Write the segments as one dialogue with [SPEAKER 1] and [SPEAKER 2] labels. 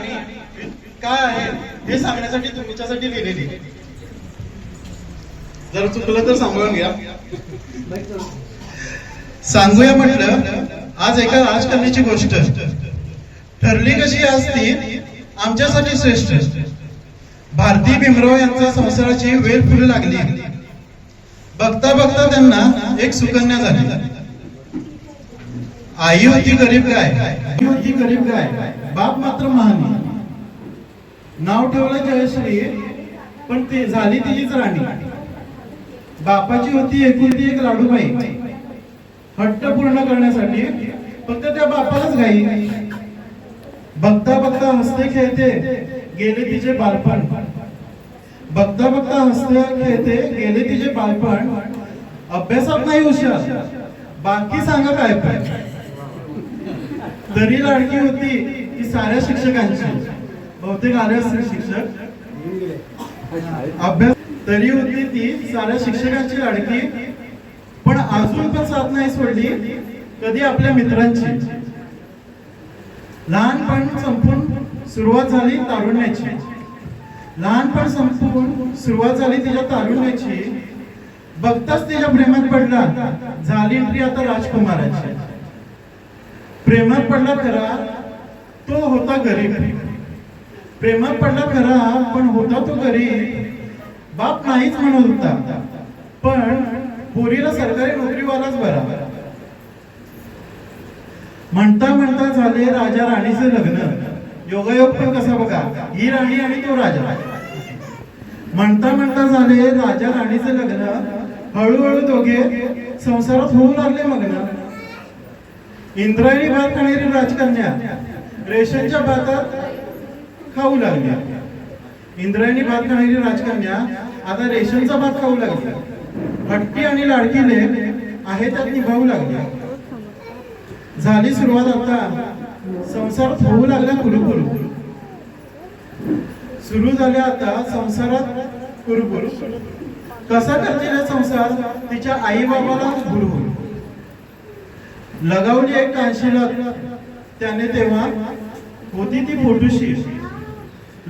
[SPEAKER 1] राणी काय आहे हे सांगण्यासाठी तुमच्यासाठी लिहिलेली. जर चुकलं तर सांभाळून घ्या. सांगूया म्हटलं आज एका राजकन्याची गोष्ट. ठरली कशी असती आमच्यासाठी श्रेष्ठ. भारती भीमराव यांचा संसाराची वेळ फुलू लागली. बघता बघता त्यांना एक सुकन्या झाली. आई होती गरीब काय आई होती गरीब काय बाप मात्र महानी नाव ठेवलं जयश्री पण ते झाली तिचीच राणी. बापाची होती एकुलती एक लाडूबाई. हट्ट पूर्ण करण्यासाठी फक्त त्या बापालाच घाई. बघता बघता हसते खेळते गेले तिचे बालपण. बघता बघता हसते खेळते गेले तिचे बालपण. अभ्यासात नाही हुशार बाकी सांगा काय पण. तरी लाडकी होती की साऱ्या शिक्षकांची बहुतेक आले असतील शिक्षक. अभ्यास तरी होती ती साऱ्या शिक्षकांची लाडकी. पण अजून पण साथ नाही सोडली कधी आपल्या मित्रांची. लहानपण संपून सुरुवात झाली तारुण्याची. लहानपण संपून सुरुवात झाली तिच्या तारुण्याची. बघताच तिच्या प्रेमात पडला झाली आता राजकुमाराची. प्रेमात पडला खरा तो होता गरीब. प्रेमात पडला खरा पण होता तो गरीब. बाप नाहीच म्हणत होता. पण पोरीला सरकारी नोकरीवालाच बरा. म्हणता म्हणता झाले राजा राणीचे लग्न. योगायोग पण कसा बघा? ही राणी आणि तो राजा. म्हणता म्हणता झाले राजा राणीचे लग्न. हळूहळू दोघे संसारात होऊ लागले मग्न. इंद्रायणी भात खाणारी राजकन्या. रेशनच्या भातात खाऊ लागल्या. इंद्रायणी भात खाणारी राजकन्या आता रेशनचा भात खाऊ लागल्या. हट्टी आणि लाडकीने आहे त्यात निभावू लागल्या. झाली सुरुवात आता संसार होऊ लागल्या कुरुकुरु सुरू झाल्या आता संसारात कुरुकुरु कसा करतील संसार? तिच्या आई बाबाला गुरु लगावली एक कांशीला त्याने तेव्हा होती ती फोटोशी.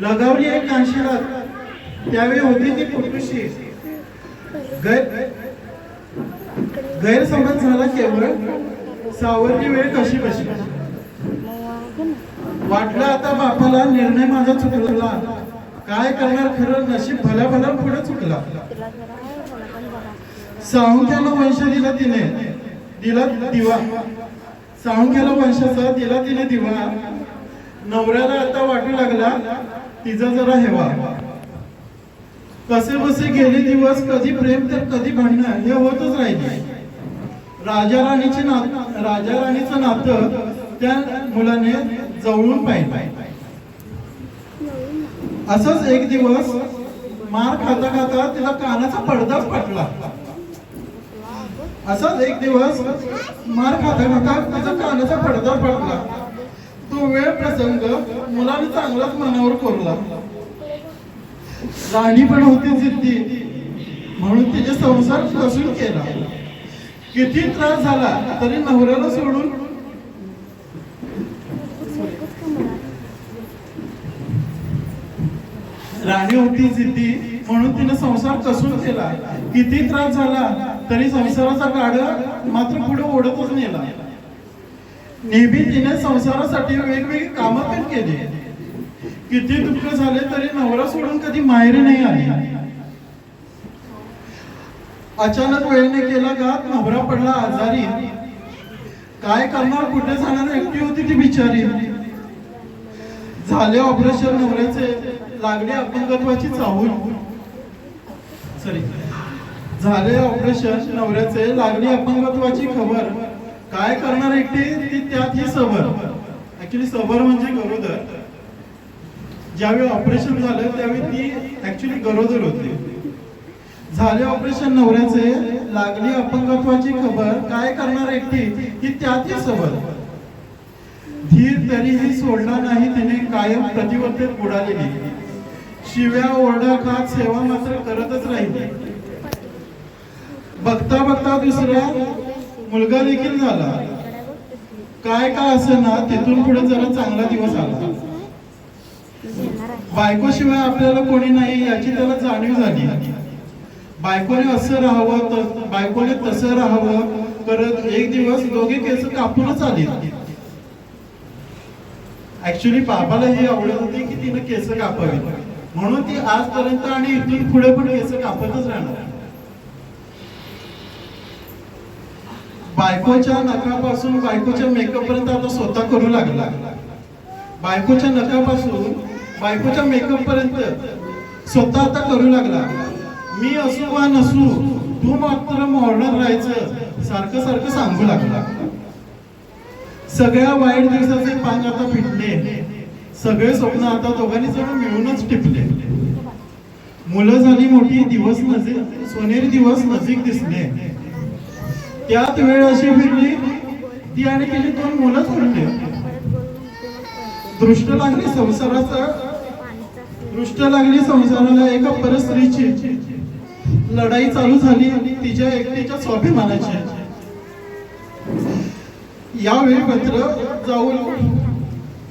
[SPEAKER 1] लगावली एक कांशीला त्यावेळी होती ती फोटोशी. गैर गैरसमज झाला केवळ सावरली वेळ कशी कशी. वाटलं आता बापाला निर्णय माझा चुकला. काय करणार खरं नशीब भल्या भल्या पुढे चुकला. साळुंक्याला वंश दिला तिने. दिला दिवा. साळुंक्याला वंशाचा तिला तिने दिवा. नवऱ्याला आता वाटू लागला तिचा जरा हेवा. कसे बसे गेले दिवस कधी प्रेम तर कधी भांडणं हे होतच राहिले. राजा राणीचे नात राजा राणीचं नातं त्या मुलाने जवळून पाहिलं. असंच एक दिवस मार खाता खाता तिला कानाचा पडदाच फाटला. असाच एक दिवस मार खाता खाता त्याचा कानाचा पडदा पडला. तो वेळ प्रसंग मुलाने चांगलाच मनावर कोरला. राणी पण होती जिद्दी म्हणून तिचे संसार कसून केला. किती त्रास झाला तरी नवऱ्याला सोडून राणी होती जिद्दी म्हणून तिने संसार कसून केला. किती त्रास झाला तरी संसाराचा गाड मात्र पुढे ओढतच नेला नेहमी तिने संसारासाठी वेगवेगळी कामं पण केली. किती दुःख झाले तरी नवरा सोडून कधी माहेरी नाही आली. अचानक वेळेने केला गात नवरा पडला आजारी. काय करणार कुठे जाणार एकटी होती ती बिचारी. झाले ऑपरेशन नवऱ्याचे लागले अपंगत्वाची चाहूल. सॉरी. झाले ऑपरेशन नवऱ्याचे लागली अपंगत्वाची खबर. काय करणार एकटी? ती त्यात ही सबर. ऍक्च्युली सबर म्हणजे गरोदर. ज्यावेळी ऑपरेशन झालं त्यावेळी ती ऍक्च्युली गरोदर होती. झाले ऑपरेशन नवऱ्याचे लागली अपंगत्वाची खबर. काय करणार एकटी? ही त्यात ही सबर. धीर तरीही सोडला नाही तिने कायम प्रतिबद्धतेत बुडालेली शिव्या ओरडा खात सेवा मात्र करतच राहिली. बघता बघता दुसरा मुलगा देखील झाला. काय का असं ना तिथून पुढे जरा चांगला दिवस आला. बायकोशिवाय आपल्याला कोणी नाही याची त्याला जाणीव झाली. बायकोने असं राहावं तर बायकोने तसं राहावं करत एक दिवस दोघे केस कापूनच आले. ऍक्च्युली बाबाला हे आवडत होती की तिने केस कापावी. म्हणून ती आजपर्यंत आणि इथून पुढे पण केस कापतच राहणार. बायकोच्या नखापासून बायकोच्या मेकअप पर्यंत आता स्वतः करू लागला. बायकोच्या नखापासून बायकोच्या मेकअप पर्यंत स्वतः आता करू लागला. मी असू वा नसू तू मात्र मॉर्डर राहायचं सारखं सारखं सांगू लागला. सगळ्या वाईट दिवसाचे पांग आता फिटले. सगळे स्वप्न आता दोघांनी जण मिळूनच टिपले. मुलं झाली मोठी दिवस नजीक सोनेरी दिवस नजीक दिसले. त्यात वेळ अशी फिरली ती आणि केली दोन मुलंच उरले दृष्ट लागली संसाराचा. दृष्ट लागली संसाराला एका परस्त्रीची लढाई चालू झाली तिच्या एकटीच्या स्वाभिमानाची. यावेळी मात्र जाऊ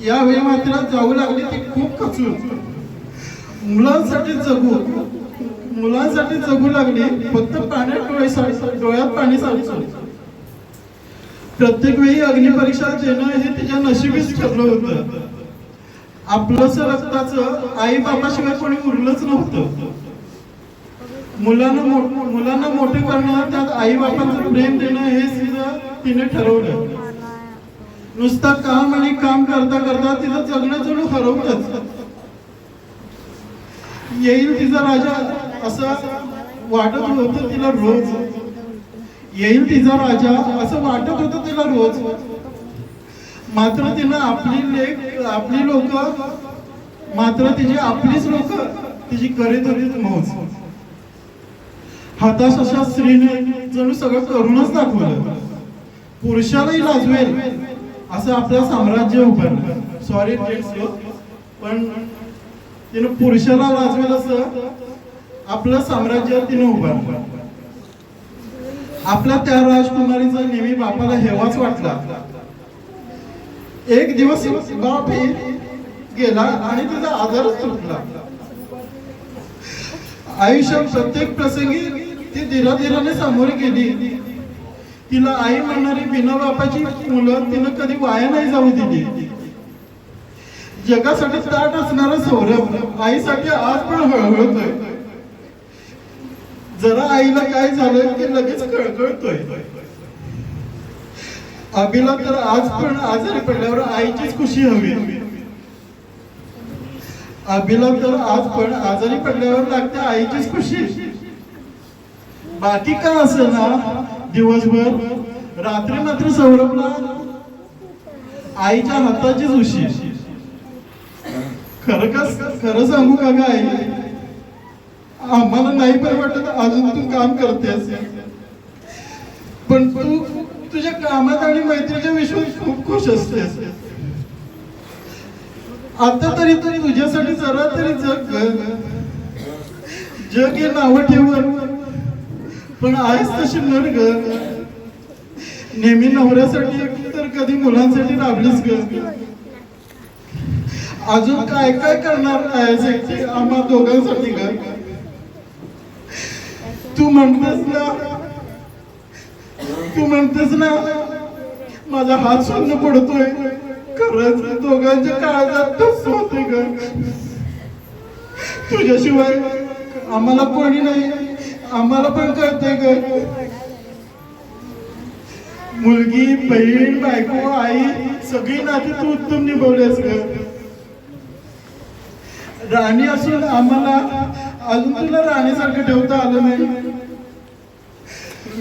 [SPEAKER 1] यावेळी मात्र जाऊ लागली ती खूप खचून मुलांसाठी जगू मुलांसाठी जगू लागली फक्त पाण्यात डोळे डोळ्यात पाणी साचून प्रत्येक वेळी अग्निपरीक्षा देणं हे तिच्या नशिबीच ठरलं होतं. आपलंच रक्ताचं आई बाबाशिवाय कोणी उरलंच नव्हतं. मुलांना मुलांना मोठे करणं त्यात आई बाबांचं प्रेम देणं हे तिने ठरवलं. नुसतं काम आणि काम करता करता तिचं जगणं जणू हरवतच. येईल तिचा राजा. असं वाटत होतं तिला रोज. येईल तिचा राजा असं वाटत होतं तिला रोज. मात्र तिनं आपली लेख आपली लोक मात्र तिची आपलीच लोक तिची करीत होती मौज. हताश अशा स्त्रीने जणू सगळं करूनच दाखवलं. पुरुषालाही लाजवेल असं आपलं साम्राज्य उभारलं. सॉरी हो. पण तिनं पुरुषाला लाजवेल असं आपलं साम्राज्य तिनं उभारलं आपला त्या राजकुमारीचा नेहमी बापाला हेवाच वाटला. एक दिवस बाप गेला आणि तिचा आजारच तुटला. आयुष्यात प्रत्येक प्रसंगी ती धीराधीराने सामोरी गेली. तिला आई म्हणणारी बिना बापाची मुलं तिनं कधी वाया नाही जाऊ दिली. जगासाठी ताट असणारा सौरभ आईसाठी आज पण हळहळतोय. आईला काय झालं की लगेच कळकळतोय. आबीला तर आज पण आजारी पडल्यावर आईचीच खुशी हवी. आबीला तर आज पण आजारी पडल्यावर लागते आईचीच खुशी. बाकी का असं ना दिवसभर रात्री मात्र सौरभला आईच्या हाताचीच उशी. खरं का खरं सांगू का ग आई? आम्हाला नाही बरं वाटत अजून तू काम करतेस. पण तू तुझ्या कामात आणि मैत्रीच्या विश्वास खूप खुश असतेस. आता तरी तरी तुझ्यासाठी जरा तरी जग. ग. जग हे नाव ठेवून. पण आहेस तशी नर ग नेहमी नवऱ्यासाठी तर कधी मुलांसाठी राबलीस ग. अजून काय काय करणार आहेस आम्हा दोघांसाठी ग. तू म्हणतेस ना. तू म्हणतेस ना माझा हात शून्य पडतोय. खरंच दोघांच्या काळजात होते ग. तुझ्याशिवाय आम्हाला कोणी नाही. आम्हाला पण कळतंय ग. मुलगी बहीण बायको आई सगळी नाती तू उत्तम निभवलेस ग. राणी असून आम्हाला अजून तुला राणीसारखं ठेवता आलं नाही.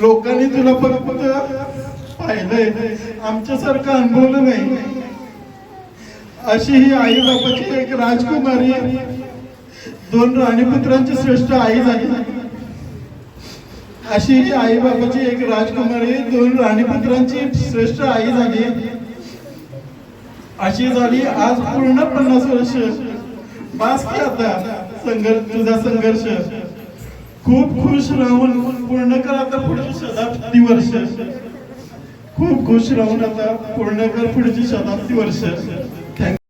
[SPEAKER 1] लोकांनी तुला फक्त पाहिलंय. आमच्यासारखं अनुभवलं नाही. अशी ही आई बापाची एक राजकुमारी दोन राणीपुत्रांची श्रेष्ठ आई झाली. अशी ही आई बाबाची एक राजकुमारी दोन राणीपुत्रांची श्रेष्ठ आई झाली. अशी झाली आज पूर्ण पन्नास वर्ष. बास की आता? संघर्ष तुझा संघर्ष. खूप खुश राहून पूर्ण कर आता पुढची शताब्दी वर्ष. खूप खुश राहून आता पूर्ण कर पुढची शताब्दी वर्ष. थँक्यू